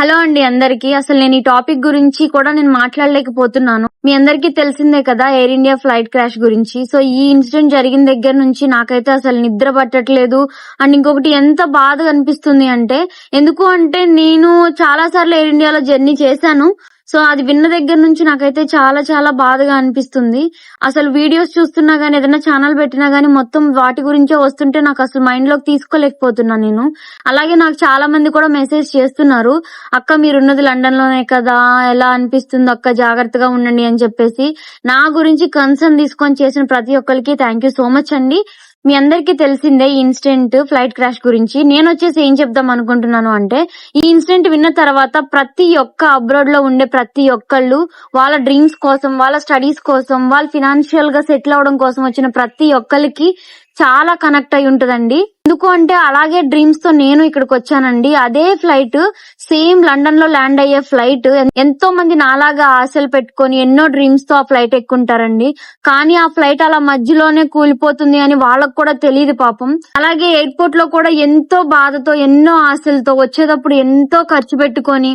Hello అండి అందరికి. అసలు నేను ఈ టాపిక్ గురించి కూడా నేను మాట్లాడలేకపోతున్నాను. మీ అందరికీ తెలిసిందే కదా ఎయిర్ ఇండియా ఫ్లైట్ క్రాష్ గురించి. సో ఈ ఇన్సిడెంట్ జరిగిన దగ్గర నుంచి నాకైతే అసలు నిద్ర పట్టట్లేదు. అండ్ ఇంకొకటి ఎంత బాధ అనిపిస్తుంది అంటే ఎందుకు అంటే నేను చాలా సార్లు ఎయిర్ ఇండియాలో జర్నీ చేశాను. సో అది విన్న దగ్గర నుంచి నాకైతే చాలా చాలా బాధగా అనిపిస్తుంది. అసలు వీడియోస్ చూస్తున్నా గానీ ఏదైనా ఛానల్ పెట్టినా గానీ మొత్తం వాటి గురించే వస్తుంటే నాకు అసలు మైండ్లోకి తీసుకోలేకపోతున్నా నేను. అలాగే నాకు చాలా మంది కూడా మెసేజ్ చేస్తున్నారు. అక్క మీరున్నది లండన్లోనే కదా ఎలా అనిపిస్తుంది? అక్క జాగ్రత్తగా ఉండండి అని చెప్పేసి. నా గురించి కన్సర్న్ తీసుకొని చేసిన ప్రతి ఒక్కరికి థ్యాంక్ యూ సో మచ్ అండి. మీ అందరికీ తెలిసిందే ఈ ఇన్సిడెంట్ ఫ్లైట్ క్రాష్ గురించి. నేను వచ్చేసి ఏం చెప్దాం అనుకుంటున్నాను అంటే ఈ ఇన్సిడెంట్ విన్న తర్వాత ప్రతి ఒక్క అబ్రాడ్లో ఉండే ప్రతి ఒక్కళ్ళు వాళ్ళ డ్రీమ్స్ కోసం వాళ్ళ స్టడీస్ కోసం వాళ్ళ ఫినాన్షియల్గా సెటిల్ అవడం కోసం వచ్చిన ప్రతి ఒక్కరికి చాలా కనెక్ట్ అయి ఉంటదండి. ఎందుకు అంటే అలాగే డ్రీమ్స్తో నేను ఇక్కడికి వచ్చానండి. అదే ఫ్లైట్ సేమ్ లండన్లో ల్యాండ్ అయ్యే ఫ్లైట్ ఎంతో మంది నాలాగా ఆశలు పెట్టుకొని ఎన్నో డ్రీమ్స్తో ఆ ఫ్లైట్ ఎక్కుంటారండి. కానీ ఆ ఫ్లైట్ అలా మధ్యలోనే కూలిపోతుంది అని వాళ్ళకు కూడా తెలియదు పాపం. అలాగే ఎయిర్పోర్ట్లో కూడా ఎంతో బాధతో ఎన్నో ఆశలతో వచ్చేటప్పుడు ఎంతో ఖర్చు పెట్టుకొని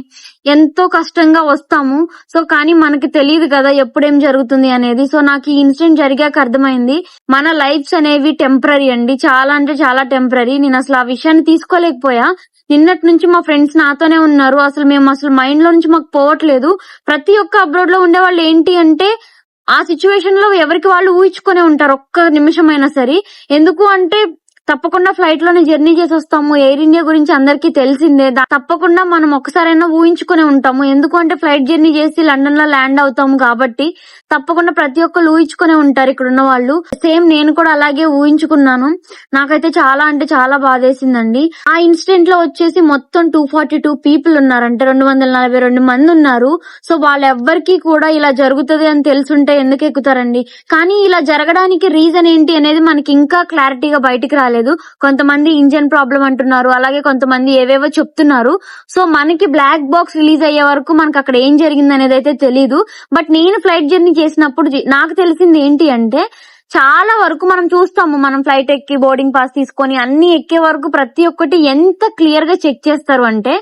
ఎంతో కష్టంగా వస్తాము. సో కానీ మనకి తెలియదు కదా ఎప్పుడేం జరుగుతుంది అనేది. సో నాకు ఈ ఇన్సిడెంట్ జరిగాక అర్థమైంది. మన లైఫ్స్ అనేవి టెంపరీ అండి. చాలా అంటే చాలా టెంపరీ. నేను అసలు ఆ విషయాన్ని తీసుకోలేకపోయా. నిన్నటి నుంచి మా ఫ్రెండ్స్ నాతోనే ఉన్నారు. అసలు మేము అసలు మైండ్లో నుంచి మాకు పోవట్లేదు. ప్రతి ఒక్క అబ్రాడ్లో ఉండే వాళ్ళు ఏంటి అంటే ఆ సిచ్యువేషన్లో ఎవరికి వాళ్ళు ఊహించుకునే ఉంటారు. ఒక్క నిమిషం అయినా సరే. ఎందుకు అంటే తప్పకుండా ఫ్లైట్లోనే జర్నీ చేసి వస్తాము ఎయిర్ ఇండియా గురించి అందరికీ తెలిసిందే. తప్పకుండా మనం ఒక్కసారైనా ఊహించుకునే ఉంటాము. ఎందుకంటే ఫ్లైట్ జర్నీ చేసి లండన్లో ల్యాండ్ అవుతాము కాబట్టి తప్పకుండా ప్రతి ఒక్కరు ఊహించుకునే ఉంటారు ఇక్కడ ఉన్న వాళ్ళు. సేమ్ నేను కూడా అలాగే ఊహించుకున్నాను. నాకైతే చాలా అంటే చాలా బాధేసిందండి. ఆ ఇన్సిడెంట్లో వచ్చేసి మొత్తం టూ ఫార్టీ టూ పీపుల్ ఉన్నారంటే. రెండు వందల నలభై రెండు మంది ఉన్నారు. సో వాళ్ళెవ్వరికి కూడా ఇలా జరుగుతుంది అని తెలుసుంటే ఎందుకు ఎక్కుతారండి? కానీ ఇలా జరగడానికి రీజన్ ఏంటి అనేది మనకి ఇంకా క్లారిటీగా బయటికి రాలేదు. కొంతమంది ఇంజన్ ప్రాబ్లం అంటున్నారు. అలాగే కొంతమంది ఏవేవో చెప్తున్నారు. సో మనకి బ్లాక్ బాక్స్ రిలీజ్ అయ్యే వరకు మనకి అక్కడ ఏం జరిగింది అనేది అయితే తెలియదు బట్ నేను ఫ్లైట్ జర్నీ చేసినప్పుడు నాకు తెలిసింది ఏంటి అంటే చాలా వరకు మనం చూస్తాము. మనం ఫ్లైట్ ఎక్కి బోర్డింగ్ పాస్ తీసుకొని అన్ని ఎక్కే వరకు ప్రతి ఒక్కటి ఎంత క్లియర్గా చెక్ చేస్తారు అంటే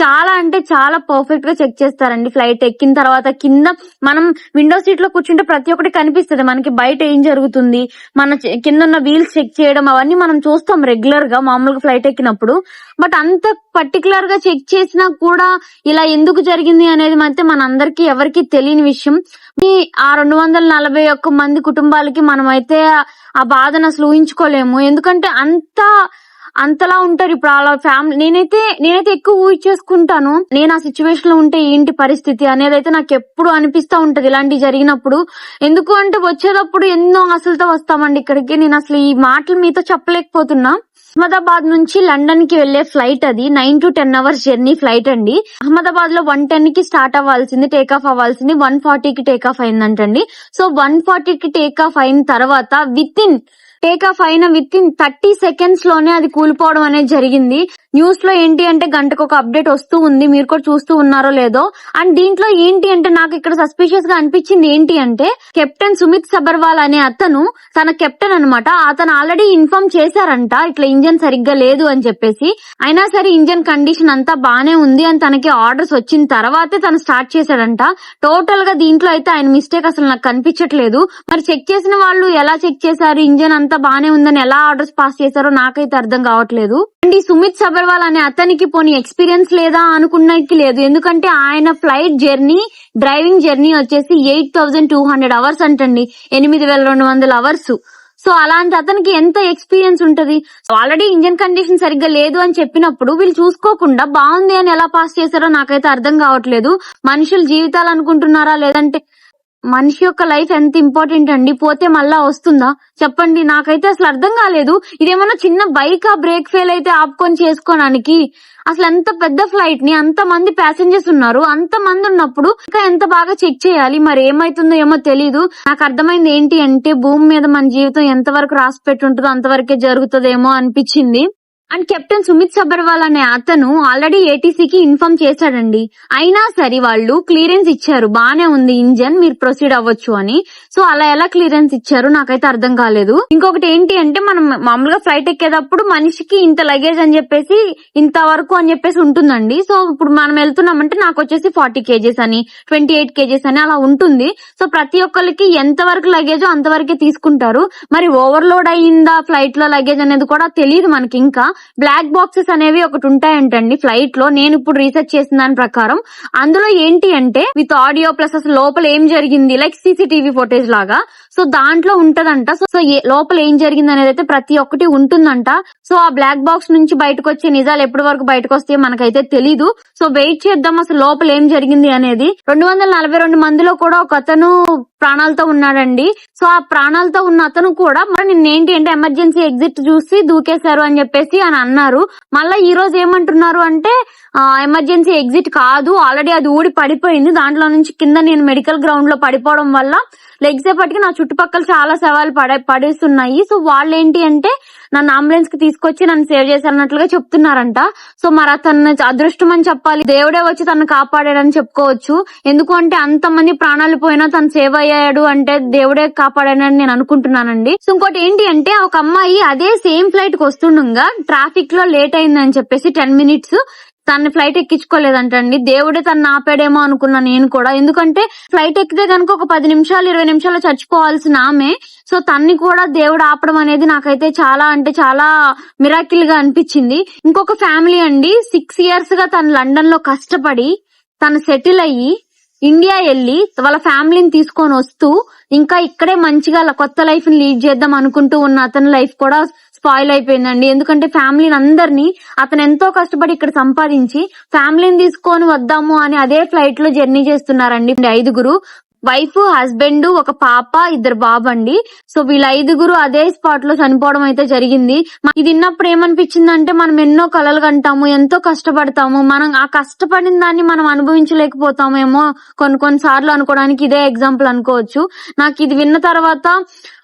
చాలా అంటే చాలా పర్ఫెక్ట్గా చెక్ చేస్తారండి ఫ్లైట్ ఎక్కిన తర్వాత కింద మనం విండో సీట్లో కూర్చుంటే ప్రతి ఒక్కటి కనిపిస్తుంది. మనకి బయట ఏం జరుగుతుంది? మన కింద ఉన్న వీల్స్ చెక్ చేయడం అవన్నీ మనం చూస్తాం రెగ్యులర్గా మామూలుగా ఫ్లైట్ ఎక్కినప్పుడు. బట్ అంత పర్టికులర్గా చెక్ చేసినా కూడా ఇలా ఎందుకు జరిగింది అనేది అయితే మన అందరికి ఎవరికి తెలియని విషయం. ఆ రెండు వందల నలభై ఒక్క మంది కుటుంబాలకి మనమైతే ఆ బాధను అసలు ఊహించుకోలేము. ఎందుకంటే అంత అంతలా ఉంటారు ఇప్పుడు అలా ఫ్యామిలీ. నేనైతే నేనైతే ఎక్కువ ఊహించేసుకుంటాను నేను ఆ సిచ్యువేషన్లో ఉంటే ఏంటి పరిస్థితి అనేది అయితే నాకు ఎప్పుడు అనిపిస్తా ఉంటది ఇలాంటి జరిగినప్పుడు. ఎందుకు అంటే వచ్చేటప్పుడు ఎన్నో ఆశలతో వస్తామండి ఇక్కడికి. నేను అసలు ఈ మాటలు మీతో చెప్పలేకపోతున్నా. అహ్మదాబాద్ నుంచి లండన్కి వెళ్ళే ఫ్లైట్ అది. Nine to ten hours journey flight అండి. అహ్మదాబాద్లో వన్ టెన్కి స్టార్ట్ అవ్వాల్సింది టేక్ ఆఫ్ అవ్వాల్సింది. వన్కి టేక్ ఆఫ్ అయిందంటండి. సో వన్కి టేక్ ఆఫ్ అయిన తర్వాత విత్ ఇన్ టేక్ ఆఫ్ అయిన విత్ ఇన్ థర్టీ సెకండ్స్లోనే అది కూలిపోవడం అనేది జరిగింది. న్యూస్లో ఏంటి అంటే గంటకు ఒక అప్డేట్ వస్తూ ఉంది. మీరు కూడా చూస్తూ ఉన్నారో లేదో. అండ్ దీంట్లో ఏంటి అంటే నాకు ఇక్కడ సస్పిషియస్గా అనిపించింది ఏంటి అంటే కెప్టెన్ సుమిత్ సబర్వాల్ అనే అతను తన కెప్టెన్ అన్నమాట. అతను ఆల్రెడీ ఇన్ఫార్మ్ చేశారంట. ఇట్లా ఇంజన్ సరిగ్గా లేదు అని చెప్పేసి. అయినా సరే ఇంజన్ కండిషన్ అంతా బానే ఉంది అని తనకి ఆర్డర్స్ వచ్చిన తర్వాతే తను స్టార్ట్ చేశాడంట. టోటల్గా దీంట్లో అయితే ఆయన మిస్టేక్ అసలు నాకు కనిపించట్లేదు. మరి చెక్ చేసిన వాళ్ళు ఎలా చెక్ చేశారు? ఇంజన్ అంతా బానే ఉందని ఎలా ఆర్డర్స్ పాస్ చేశారో నాకైతే అర్థం కావట్లేదు. అండ్ ఈ సుమిత్ సబర్వాల్ అనే అతనికి పోనీ ఎక్స్పీరియన్స్ లేదా అనుకున్నకి లేదు. ఎందుకంటే ఆయన ఫ్లైట్ జర్నీ డ్రైవింగ్ జర్నీ వచ్చేసి eight thousand two hundred hours అంటండి. ఎనిమిది వేల రెండు వందల అవర్స్ సో అలాంటి అతనికి ఎంత ఎక్స్పీరియన్స్ ఉంటది? ఆల్రెడీ ఇంజన్ కండిషన్ సరిగ్గా లేదు అని చెప్పినప్పుడు వీళ్ళు చూసుకోకుండా బాగుంది అని ఎలా పాస్ చేశారో నాకైతే అర్థం కావట్లేదు. మనుషులు జీవితాలు అనుకుంటున్నారా లేదంటే మనిషి యొక్క లైఫ్ ఎంత ఇంపార్టెంట్ అండి? పోతే మళ్ళా వస్తుందా? చెప్పండి. నాకైతే అసలు అర్థం కాలేదు. ఇదేమన్నా చిన్న బైక్ ఆ బ్రేక్ ఫెయిల్ అయితే ఆపుకొని చేసుకోవడానికి? అసలు ఎంత పెద్ద ఫ్లైట్ని? అంత మంది ప్యాసింజర్స్ ఉన్నారు. అంత మంది ఉన్నప్పుడు ఇంకా ఎంత బాగా చెక్ చేయాలి? మరి ఏమైతుందో ఏమో తెలీదు. నాకు అర్థమైంది ఏంటి అంటే భూమి మీద మన జీవితం ఎంత వరకు రాసి పెట్టుంటుందో అంతవరకే జరుగుతుందేమో అనిపించింది. అండ్ కెప్టెన్ సుమిత్ సబర్వాల్ అనే అతను ఆల్రెడీ ఏటీసీకి ఇన్ఫార్మ్ చేశాడండి. అయినా సరే వాళ్ళు క్లియరెన్స్ ఇచ్చారు. బానే ఉంది ఇంజన్ మీరు ప్రొసీడ్ అవ్వచ్చు అని. సో అలా ఎలా క్లియరెన్స్ ఇచ్చారు నాకైతే అర్థం కాలేదు. ఇంకొకటి ఏంటి అంటే మనం మామూలుగా ఫ్లైట్ ఎక్కేటప్పుడు మనిషికి ఇంత లగేజ్ అని చెప్పేసి ఇంత వరకు అని చెప్పేసి ఉంటుందండి. సో ఇప్పుడు మనం వెళ్తున్నామంటే నాకు వచ్చేసి ఫార్టీ కేజెస్ అని ట్వంటీ ఎయిట్ కేజెస్ అని అలా ఉంటుంది. సో ప్రతి ఒక్కరికి ఎంత వరకు లగేజ్ అంతవరకే తీసుకుంటారు. మరి ఓవర్లోడ్ అయ్యిందా ఫ్లైట్లో లగేజ్ అనేది కూడా తెలియదు మనకి ఇంకా. బ్లాక్ బాక్సెస్ అనేవి ఒకటి ఉంటాయంటండి ఫ్లైట్లో. నేను ఇప్పుడు రీసెర్చ్ చేసిన దాని ప్రకారం అందులో ఏంటి అంటే విత్ ఆడియో ప్లస్ అసలు లోపల ఏం జరిగింది? లైక్ సీసీటీవీ ఫుటేజ్ లాగా. సో దాంట్లో ఉంటదంట. సో సో లోపల ఏం జరిగింది అనేది అయితే ప్రతి ఒక్కటి ఉంటుందంట. సో ఆ బ్లాక్ బాక్స్ నుంచి బయటకు వచ్చే నిజాలు ఎప్పటి వరకు బయటకు వస్తాయో మనకైతే తెలీదు. సో వెయిట్ చేద్దాం అసలు లోపల ఏం జరిగింది అనేది. రెండు వందల నలభై రెండు మందిలో కూడా ఒక అతను ప్రాణాలతో ఉన్నాడండి. సో ఆ ప్రాణాలతో ఉన్న అతను కూడా మరి నిన్నేంటి అంటే ఎమర్జెన్సీ ఎగ్జిట్ చూసి దూకేశారు అని చెప్పేసి అని అన్నారు. మళ్ళీ ఈ రోజు ఏమంటున్నారు అంటే ఎమర్జెన్సీ ఎగ్జిట్ కాదు. ఆల్రెడీ అది ఊడి పడిపోయింది. దాంట్లో నుంచి కింద నేను మెడికల్ గ్రౌండ్లో పడిపోవడం వల్ల లెగ్స్ పట్టుకి నా చుట్టుపక్కల చాలా సవాలు పడే పడేస్తున్నాయి. సో వాళ్ళు ఏంటి అంటే నన్ను అంబులెన్స్కి తీసుకొచ్చి నన్ను సేవ్ చేశారన్నట్లుగా చెప్తున్నారంట. సో మరి అతను అదృష్టం అని చెప్పాలి. దేవుడే వచ్చి తను కాపాడాడని చెప్పుకోవచ్చు. ఎందుకు అంటే అంత మంది ప్రాణాలు పోయినా తను సేవ్ అయ్యాడు అంటే దేవుడే కాపాడాడని నేను అనుకుంటున్నానండి. సో ఇంకోటి ఏంటి అంటే ఒక అమ్మాయి అదే సేమ్ ఫ్లైట్కి వస్తుండగా ట్రాఫిక్లో లేట్ అయిందని చెప్పేసి టెన్ మినిట్స్ తన ఫ్లైట్ ఎక్కించుకోలేదంటండి. దేవుడే తను ఆపాడేమో అనుకున్నా నేను కూడా. ఎందుకంటే ఫ్లైట్ ఎక్కితే కనుక ఒక పది నిమిషాలు ఇరవై నిమిషాలు చచ్చిపోవాల్సిన ఆమె. సో తన్ని కూడా దేవుడు ఆపడం అనేది నాకైతే చాలా అంటే చాలా మిరాకిల్గా అనిపించింది. ఇంకొక ఫ్యామిలీ అండి. సిక్స్ ఇయర్స్గా తను లండన్లో కష్టపడి తను సెటిల్ అయ్యి ఇండియా వెళ్ళి వాళ్ళ ఫ్యామిలీని తీసుకొని వస్తూ ఇంకా ఇక్కడే మంచిగా కొత్త లైఫ్ని లీడ్ చేద్దాం అనుకుంటూ ఉన్న అతని లైఫ్ కూడా స్పాయిల్ అయిపోయిందండి. ఎందుకంటే ఫ్యామిలీని అందరినీ అతను ఎంతో కష్టపడి ఇక్కడ సంపాదించి ఫ్యామిలీని తీసుకొని వద్దాము అని అదే ఫ్లైట్లో జర్నీ చేస్తున్నారండి. ఐదుగురు వైఫ్ హస్బెండ్ ఒక పాప ఇద్దరు బాబు అండి సో వీళ్ళ ఐదుగురు అదే స్పాట్లో చనిపోవడం అయితే జరిగింది. ఇది విన్నప్పుడు ఏమనిపించింది అంటే మనం ఎన్నో కలలు కంటాము ఎంతో కష్టపడతాము. మనం ఆ కష్టపడిన దాన్ని మనం అనుభవించలేకపోతామేమో. కొన్ని కొన్ని సార్లు అనుకోవడానికి ఇదే ఎగ్జాంపుల్ అనుకోవచ్చు. నాకు ఇది విన్న తర్వాత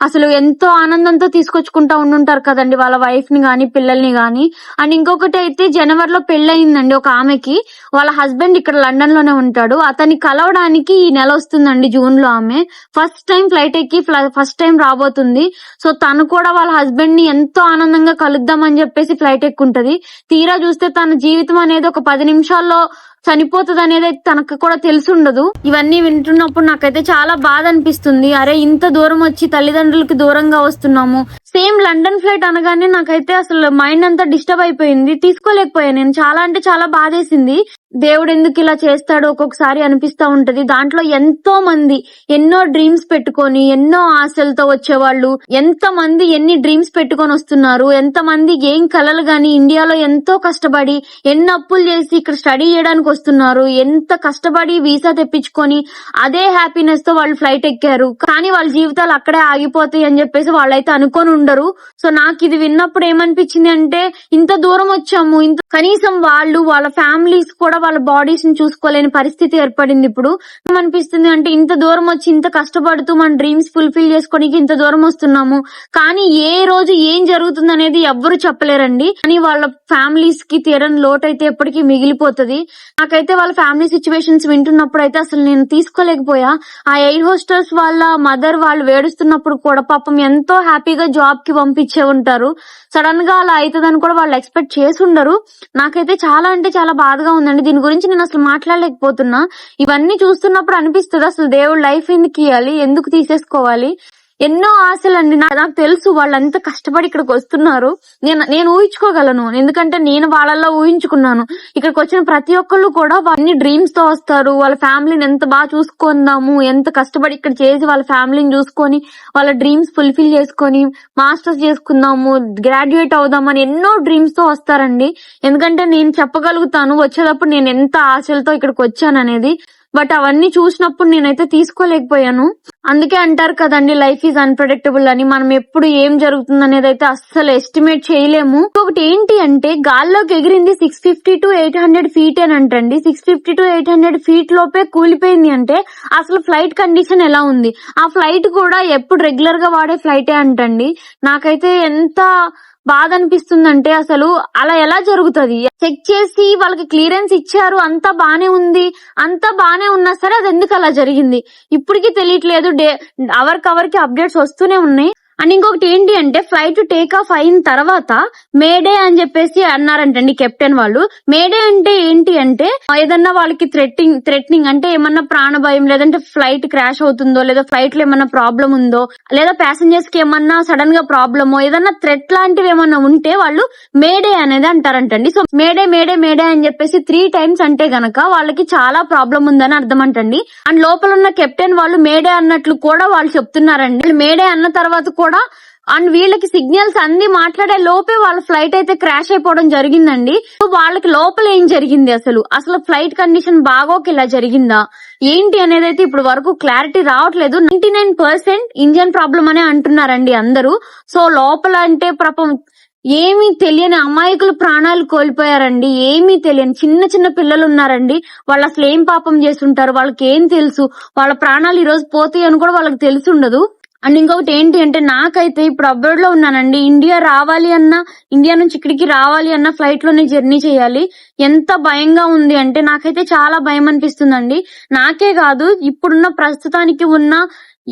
అసలు ఎంతో ఆనందంతో తీసుకొచ్చుకుంటా ఉండుంటారు కదండి వాళ్ళ వైఫ్ని గాని పిల్లల్ని గాని. అండ్ ఇంకొకటి అయితే జనవరిలో పెళ్ళయిందండి ఒక ఆమెకి. వాళ్ళ హస్బెండ్ ఇక్కడ లండన్లోనే ఉంటాడు. అతన్ని కలవడానికి ఈ నెల వస్తుందండి జూన్లో ఆమె ఫస్ట్ టైం ఫ్లైట్ ఎక్కి ఫస్ట్ టైం రాబోతుంది. సో తను కూడా వాళ్ళ హస్బెండ్ని ఎంతో ఆనందంగా కలుద్దాం అని చెప్పేసి ఫ్లైట్ ఎక్కుంటది. తీరా చూస్తే తన జీవితం అనేది ఒక పది నిమిషాల్లో చనిపోతుంది అనేది తనకు కూడా తెలిసి ఉండదు ఇవన్నీ వింటున్నప్పుడు నాకైతే చాలా బాధ అనిపిస్తుంది. అరే ఇంత దూరం వచ్చి తల్లిదండ్రులకి దూరంగా వస్తున్నాము. సేమ్ లండన్ ఫ్లైట్ అనగానే నాకైతే అసలు మైండ్ అంతా డిస్టర్బ్ అయిపోయింది. తీసుకోలేకపోయాను. నేను చాలా అంటే చాలా బాధేసింది. దేవుడు ఎందుకు ఇలా చేస్తాడు ఒక్కొక్కసారి అనిపిస్తా ఉంటది. దాంట్లో ఎంతో మంది ఎన్నో డ్రీమ్స్ పెట్టుకొని ఎన్నో ఆశలతో వచ్చేవాళ్ళు. ఎంత మంది ఎన్ని డ్రీమ్స్ పెట్టుకొని వస్తున్నారు. ఎంత మంది ఏం కలలు గాని ఇండియాలో ఎంతో కష్టపడి ఎన్ని అప్పులు చేసి ఇక్కడ స్టడీ చేయడానికి వస్తున్నారు ఎంత కష్టపడి వీసా తెప్పించుకొని అదే హ్యాపీనెస్తో వాళ్ళు ఫ్లైట్ ఎక్కారు. కానీ వాళ్ళ జీవితాలు అక్కడే ఆగిపోతాయి అని చెప్పేసి వాళ్ళైతే అనుకొని ఉండరు. సో నాకు ఇది విన్నప్పుడు ఏమనిపించింది అంటే ఇంత దూరం వచ్చాము ఇంత కనీసం వాళ్ళు వాళ్ళ ఫ్యామిలీస్ కూడా వాళ్ళ బాడీస్ని చూసుకోలేని పరిస్థితి ఏర్పడింది ఇప్పుడు. ఏమనిపిస్తుంది అంటే ఇంత దూరం వచ్చి ఇంత కష్టపడుతూ మన డ్రీమ్స్ ఫుల్ఫిల్ చేసుకోనికి ఇంత దూరం వస్తున్నాము. కానీ ఏ రోజు ఏం జరుగుతుంది అనేది ఎవ్వరు చెప్పలేరండి. కానీ వాళ్ళ ఫ్యామిలీస్కి తీరని లోటు అయితే ఎప్పటికీ మిగిలిపోతుంది. నాకైతే వాళ్ళ ఫ్యామిలీ సిచ్యువేషన్స్ వింటున్నప్పుడు అయితే అసలు నేను తీసుకోలేకపోయా. ఆ ఎయిర్ హోస్టర్స్ వాళ్ళ మదర్ వాళ్ళు వేడుస్తున్నప్పుడు కూడా పాపం ఎంతో హ్యాపీగా జాబ్కి పంపించే ఉంటారు. సడన్గా అలా అవుతుందని కూడా వాళ్ళు ఎక్స్పెక్ట్ చేసి ఉండరు. నాకైతే చాలా అంటే చాలా బాధగా ఉందండి. దీని గురించి నేను అసలు మాట్లాడలేకపోతున్నా. ఇవన్నీ చూస్తున్నప్పుడు అనిపిస్తుంది అసలు దేవుడు లైఫ్ ఎందుకు ఇవ్వాలి ఎందుకు తీసేసుకోవాలి? ఎన్నో ఆశలండి నా- నాకు తెలుసు వాళ్ళు ఎంత కష్టపడి ఇక్కడికి వస్తున్నారు. నేను నేను ఊహించుకోగలను. ఎందుకంటే నేను వాళ్ళల్లో ఊహించుకున్నాను. ఇక్కడికి వచ్చిన ప్రతి ఒక్కళ్ళు కూడా అన్ని డ్రీమ్స్తో వస్తారు. వాళ్ళ ఫ్యామిలీని ఎంత బాగా చూసుకుందాము ఎంత కష్టపడి ఇక్కడ చేసి వాళ్ళ ఫ్యామిలీని చూసుకొని వాళ్ళ డ్రీమ్స్ ఫుల్ఫిల్ చేసుకొని మాస్టర్స్ చేసుకుందాము గ్రాడ్యుయేట్ అవుదామని ఎన్నో డ్రీమ్స్తో వస్తారండి. ఎందుకంటే నేను చెప్పగలుగుతాను వచ్చేటప్పుడు నేను ఎంత ఆశలతో ఇక్కడికి వచ్చాననేది. బట్ అవన్నీ చూసినప్పుడు నేనైతే తీసుకోలేకపోయాను. అందుకే అంటారు కదండి లైఫ్ ఈజ్ అన్ప్రెడిక్టబుల్ అని. మనం ఎప్పుడు ఏం జరుగుతుంది అనేది అయితే అస్సలు ఎస్టిమేట్ చేయలేము. ఒకటి ఏంటి అంటే గాల్లోకి ఎగిరింది six fifty to eight hundred feet అని అంటండి. Six fifty to eight hundred feet లోపే కూలిపోయింది అంటే అసలు ఫ్లైట్ కండిషన్ ఎలా ఉంది? ఆ ఫ్లైట్ కూడా ఎప్పుడు రెగ్యులర్గా వాడే ఫ్లైటే అంటండి. నాకైతే ఎంత బాధ అనిపిస్తుందంటే అసలు అలా ఎలా జరుగుతది? చెక్ చేసి వాళ్ళకి క్లియరెన్స్ ఇచ్చారు అంతా బానే ఉంది అంతా బానే ఉన్నా సరే అది ఎందుకు అలా జరిగింది? ఇప్పటికీ తెలియట్లేదు డే అవర్ కవర్కి అప్డేట్స్ వస్తూనే ఉన్నాయి. అండ్ ఇంకొకటి ఏంటి అంటే ఫ్లైట్ టేక్ ఆఫ్ అయిన తర్వాత మేడే అని చెప్పేసి అన్నారంటండి కెప్టెన్ వాళ్ళు. మేడే అంటే ఏంటి అంటే ఏదన్నా వాళ్ళకి థ్రెట్టింగ్ థ్రెట్నింగ్ అంటే ఏమన్నా ప్రాణ భయం లేదంటే ఫ్లైట్ క్రాష్ అవుతుందో లేదా ఫ్లైట్లో ఏమన్నా ప్రాబ్లం ఉందో లేదా ప్యాసింజర్స్కి ఏమన్నా సడన్గా ప్రాబ్లమో ఏదన్నా థ్రెట్ లాంటివి ఏమన్నా ఉంటే వాళ్ళు మేడే అనేది అంటారంటండి. సో మేడే మేడే మేడే అని చెప్పేసి త్రీ టైమ్స్ అంటే గనక వాళ్ళకి చాలా ప్రాబ్లం ఉందని అర్థం అంటండి అండ్ లోపల ఉన్న కెప్టెన్ వాళ్ళు మేడే అన్నట్లు కూడా వాళ్ళు చెప్తున్నారండి. మేడే అన్న తర్వాత కూడా అండ్ వీళ్ళకి సిగ్నల్స్ అన్ని మాట్లాడే లోపే వాళ్ళ ఫ్లైట్ అయితే క్రాష్ అయిపోవడం జరిగిందండి. సో వాళ్ళకి లోపల ఏం జరిగింది అసలు? అసలు ఫ్లైట్ కండిషన్ బాగోక ఇలా జరిగిందా? ఏంటి అనేది అయితే ఇప్పుడు వరకు క్లారిటీ రావట్లేదు. Ninety nine percent engine problem అనే అంటున్నారండి అందరూ. సో లోపల అంటే పాపం ఏమీ తెలియని అమాయకులు ప్రాణాలు కోల్పోయారండి. ఏమీ తెలియని చిన్న చిన్న పిల్లలు ఉన్నారండి. వాళ్ళు అసలు ఏం పాపం చేస్తుంటారు? వాళ్ళకి ఏం తెలుసు? వాళ్ళ ప్రాణాలు ఈ రోజు పోతాయి అని కూడా వాళ్ళకి తెలిసి ఉండదు. అండ్ ఇంకొకటి ఏంటి అంటే నాకైతే ఇప్పుడు అబ్రాడ్లో ఉన్నానండి. ఇండియా రావాలి అన్నా ఇండియా నుంచి ఇక్కడికి రావాలి అన్న ఫ్లైట్లోనే జర్నీ చేయాలి. ఎంత భయంగా ఉంది అంటే నాకైతే చాలా భయం అనిపిస్తుందండి. నాకే కాదు ఇప్పుడున్న ప్రస్తుతానికి ఉన్న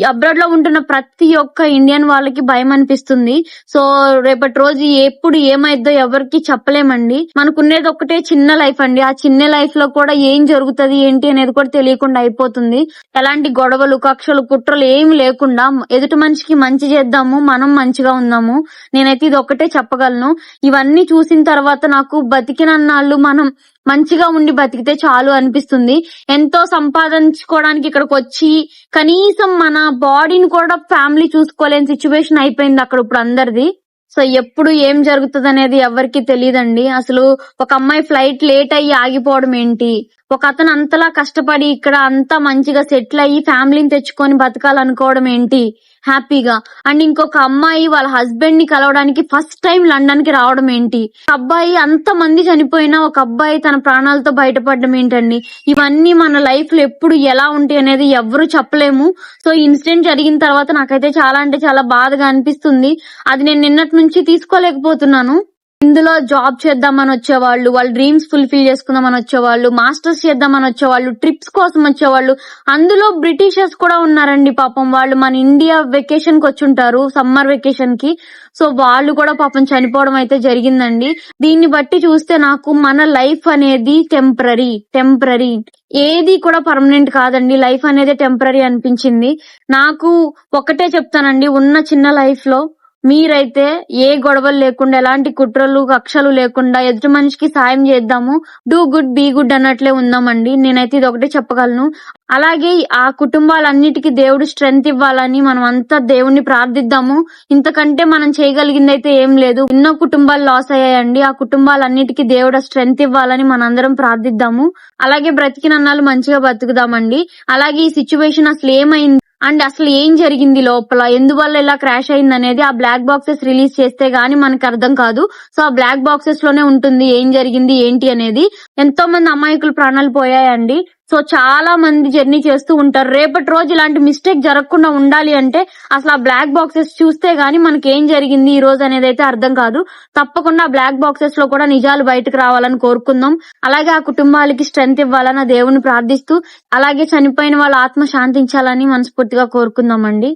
అబ్రాడ్లో ఉంటున్న ప్రతి ఒక్క ఇండియన్ వాళ్ళకి భయం అనిపిస్తుంది. సో రేపటి రోజు ఎప్పుడు ఏమైద్దో ఎవరికి చెప్పలేమండి. మనకున్నది ఒకటే చిన్న లైఫ్ అండి. ఆ చిన్న లైఫ్లో కూడా ఏం జరుగుతుంది ఏంటి అనేది కూడా తెలియకుండా అయిపోతుంది. ఎలాంటి గొడవలు కక్షలు కుట్రలు ఏమి లేకుండా ఎదుటి మనిషికి మంచి చేద్దాము మనం మంచిగా ఉందాము. నేనైతే ఇది ఒకటే చెప్పగలను. ఇవన్నీ చూసిన తర్వాత నాకు బతికినన్నాళ్ళు మనం మంచిగా ఉండి బతికితే చాలు అనిపిస్తుంది. ఎంతో సంపాదించుకోవడానికి ఇక్కడికి వచ్చి కనీసం మన బాడీని కూడా ఫ్యామిలీ చూసుకోలేని సిచ్యువేషన్ అయిపోయింది అక్కడ ఇప్పుడు అందరిది. సో ఎప్పుడు ఏం జరుగుతుంది అనేది ఎవరికి తెలియదండి. అసలు ఒక అమ్మాయి ఫ్లైట్ లేట్ అయ్యి ఆగిపోవడం ఏంటి? ఒక అతను అంతలా కష్టపడి ఇక్కడ అంతా మంచిగా సెటిల్ అయ్యి ఫ్యామిలీని తెచ్చుకొని బతకాలనుకోవడం ఏంటి? హ్యాపీగా. అండ్ ఇంకొక అమ్మాయి వాళ్ళ హస్బెండ్ని కలవడానికి ఫస్ట్ టైం లండన్కి రావడం ఏంటి? అబ్బాయి అంత మంది చనిపోయినా ఒక అబ్బాయి తన ప్రాణాలతో బయటపడడం ఏంటండి? ఇవన్నీ మన లైఫ్లో ఎప్పుడు ఎలా ఉంటాయి అనేది ఎవరు చెప్పలేము. సో ఇన్సిడెంట్ జరిగిన తర్వాత నాకైతే చాలా అంటే చాలా బాధగా అనిపిస్తుంది. అది నేను నిన్నటి నుంచి తీసుకోలేకపోతున్నాను. ఇందులో జాబ్ చేద్దామని వచ్చేవాళ్ళు వాళ్ళ డ్రీమ్స్ ఫుల్ఫిల్ చేసుకుందామని వచ్చేవాళ్ళు మాస్టర్స్ చేద్దామని వచ్చేవాళ్ళు ట్రిప్స్ కోసం వచ్చేవాళ్ళు. అందులో బ్రిటిషర్స్ కూడా ఉన్నారండి పాపం. వాళ్ళు మన ఇండియా వెకేషన్కి వచ్చుంటారు సమ్మర్ వెకేషన్కి. సో వాళ్ళు కూడా పాపం చనిపోవడం అయితే జరిగిందండి. దీన్ని బట్టి చూస్తే నాకు మన లైఫ్ అనేది టెంపరీ టెంపరీ ఏది కూడా పర్మనెంట్ కాదండి. లైఫ్ అనేది టెంపరీ అనిపించింది. నాకు ఒకటే చెప్తానండి. ఉన్న చిన్న లైఫ్లో మీరైతే ఏ గొడవలు లేకుండా ఎలాంటి కుట్రలు కక్షలు లేకుండా ఎదుటి మనిషికి సాయం చేద్దాము. డూ గుడ్ బీ గుడ్ అన్నట్లే ఉందామండి. నేనైతే ఇది ఒకటే చెప్పగలను. అలాగే ఆ కుటుంబాలన్నిటికీ దేవుడు స్ట్రెంగ్త్ ఇవ్వాలని మనం అంతా దేవుణ్ణి ప్రార్థిద్దాము. ఇంతకంటే మనం చేయగలిగింది అయితే ఏం లేదు. ఎన్నో కుటుంబాలు లాస్ అయ్యాయండి. ఆ కుటుంబాలన్నిటికీ దేవుడు స్ట్రెంగ్త్ ఇవ్వాలని మనందరం ప్రార్థిద్దాము. అలాగే బ్రతికినన్నాళ్ళు మంచిగా బతుకుదామండి. అలాగే ఈ సిచ్యువేషన్ అసలు ఏమైంది? అండ్ అసలు ఏం జరిగింది లోపల? ఎందువల్ల ఇలా క్రాష్ అయింది అనేది ఆ బ్లాక్ బాక్సెస్ రిలీజ్ చేస్తే గానీ మనకు అర్థం కాదు. సో ఆ బ్లాక్ బాక్సెస్లోనే ఉంటుంది ఏం జరిగింది ఏంటి అనేది. ఎంతో మంది అమాయకులు ప్రాణాలు పోయాయండి. సో చాలా మంది జర్నీ చేస్తూ ఉంటారు. రేపటి రోజు ఇలాంటి మిస్టేక్ జరగకుండా ఉండాలి అంటే అసలు ఆ బ్లాక్ బాక్సెస్ చూస్తే గానీ మనకి ఏం జరిగింది ఈ రోజు అనేది అయితే అర్థం కాదు. తప్పకుండా బ్లాక్ బాక్సెస్లో కూడా నిజాలు బయటకు రావాలని కోరుకుందాం. అలాగే ఆ కుటుంబాలకి స్ట్రెంత్ ఇవ్వాలని దేవుని ప్రార్థిస్తూ అలాగే చనిపోయిన వాళ్ళ ఆత్మ శాంతించాలని మనస్ఫూర్తిగా కోరుకుందామండి.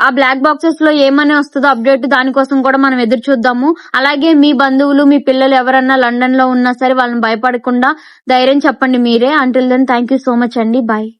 ఆ బ్లాక్ బాక్సెస్లో ఏమని వస్తుందో అప్డేట్ దానికోసం కూడా మనం ఎదురు చూద్దాము. అలాగే మీ బంధువులు మీ పిల్లలు ఎవరన్నా లండన్లో ఉన్నా సరే వాళ్ళని భయపడకుండా ధైర్యం చెప్పండి మీరే. Until then thank you so much అండి. బాయ్